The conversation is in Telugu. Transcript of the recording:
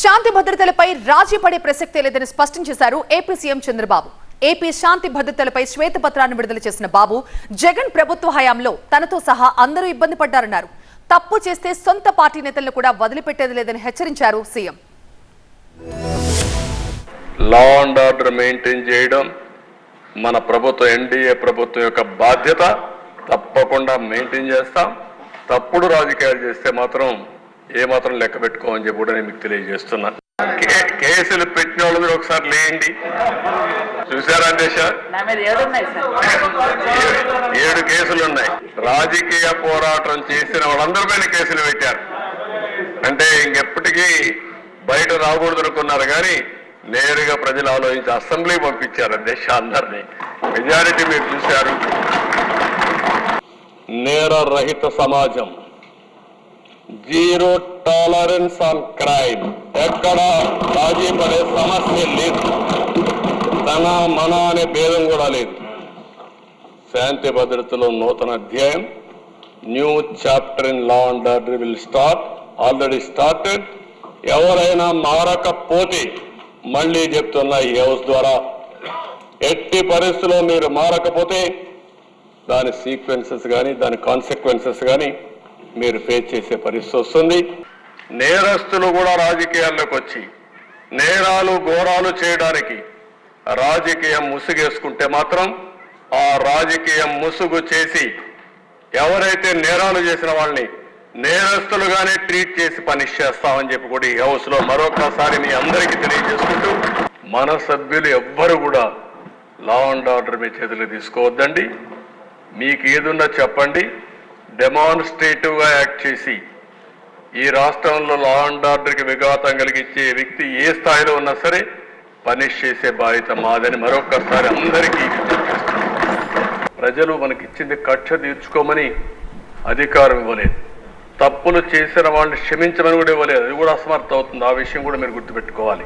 శాంతి భద్రతలపై రాజీ పడే ప్రసక్తే లేదని స్పష్టం చేశారు ఏపీ సీఎం చంద్రబాబు. ఏపీ శాంతి భద్రతలపై శ్వేతపత్రాన్ని విడుదల చేసిన బాబు జగన్ ప్రభుత్వ హయాంలో తనతో సహా అందరూ ఇబ్బంది పడ్డారన్నారు. తప్పు చేస్తే సొంత పార్టీ నేతలను కూడా వదిలిపెట్టేది లేదని హెచ్చరించారు CM. Law and order maintain చేయడం మన ప్రభుత్వం ఎన్డీఏ ప్రభుత్వం యొక్క బాధ్యత. తప్పకుండా మెయింటైన్ చేస్తాం. తప్పుడు రాజకీయాలు చేస్తే మాత్రం ఏ మాత్రం లెక్క పెట్టుకోమని చెప్పి కూడా నేను మీకు తెలియజేస్తున్నాను కే- కేసులు పెట్టిన వాళ్ళు మీరు ఒకసారి లేండి చూసారా దేశ ఏడు కేసులు ఉన్నాయి. రాజకీయ పోరాటం చేసిన వాళ్ళందరి పైన కేసులు పెట్టారు. అంటే ఇంకెప్పటికీ బయట రాకూడదు అనుకున్నారు కానీ నేరుగా ప్రజలు ఆలోచించి అసెంబ్లీ పంపించారు దేశ అందరినీ. మెజారిటీ మీరు చూశారు. నేర రహిత సమాజం. జీరో టాలరెన్స్ ఆన్ క్రైమ్ ఎక్కడ రాజీ పడే సమస్య లేదు. తన మన అనే భేదం కూడా లేదు. శాంతి భద్రతలో నూతన అధ్యాయం. New chapter in law and order will start already started ఎవరైనా మారకపోతే మళ్ళీ చెప్తున్నా ఈ హౌస్ ద్వారా ఎట్టి పరిస్థితుల్లో మీరు మారకపోతే దాని సీక్వెన్సెస్ కానీ దాని కాన్సిక్వెన్సెస్ కానీ మీరు ఫేస్ చేసే పరిస్థితి వస్తుంది. నేరస్తులు కూడా రాజకీయాల్లోకి వచ్చి నేరాలు ఘోరాలు చేయడానికి రాజకీయం ముసుగేసుకుంటే మాత్రం ఆ రాజకీయం ముసుగు చేసి ఎవరైతే నేరాలు చేసిన వాళ్ళని నేరస్తులుగానే ట్రీట్ చేసి పనిష్ చేస్తామని చెప్పి కూడా ఈ హౌస్లో మరొకసారి మీ అందరికీ తెలియజేసుకుంటూ మన సభ్యులు ఎవ్వరు కూడా లా అండ్ ఆర్డర్ మీ చేతులు తీసుకోవద్దండి. మీకు ఏదున్నా చెప్పండి. డెమాన్స్ట్రేటివ్గా యాక్ట్ చేసి ఈ రాష్ట్రంలో లా అండ్ ఆర్డర్కి విఘాతం కలిగించే వ్యక్తి ఏ స్థాయిలో ఉన్నా సరే పనిష్ చేసే బాధ్యత మాదని మరొకసారి అందరికీ ప్రజలు మనకిచ్చింది కక్ష తీర్చుకోమని అధికారం ఇవ్వలేదు. తప్పులు చేసిన వాళ్ళని క్షమించమని కూడా ఇవ్వలేదు. అది కూడా అసమర్థం అవుతుంది. ఆ విషయం కూడా మీరు గుర్తుపెట్టుకోవాలి.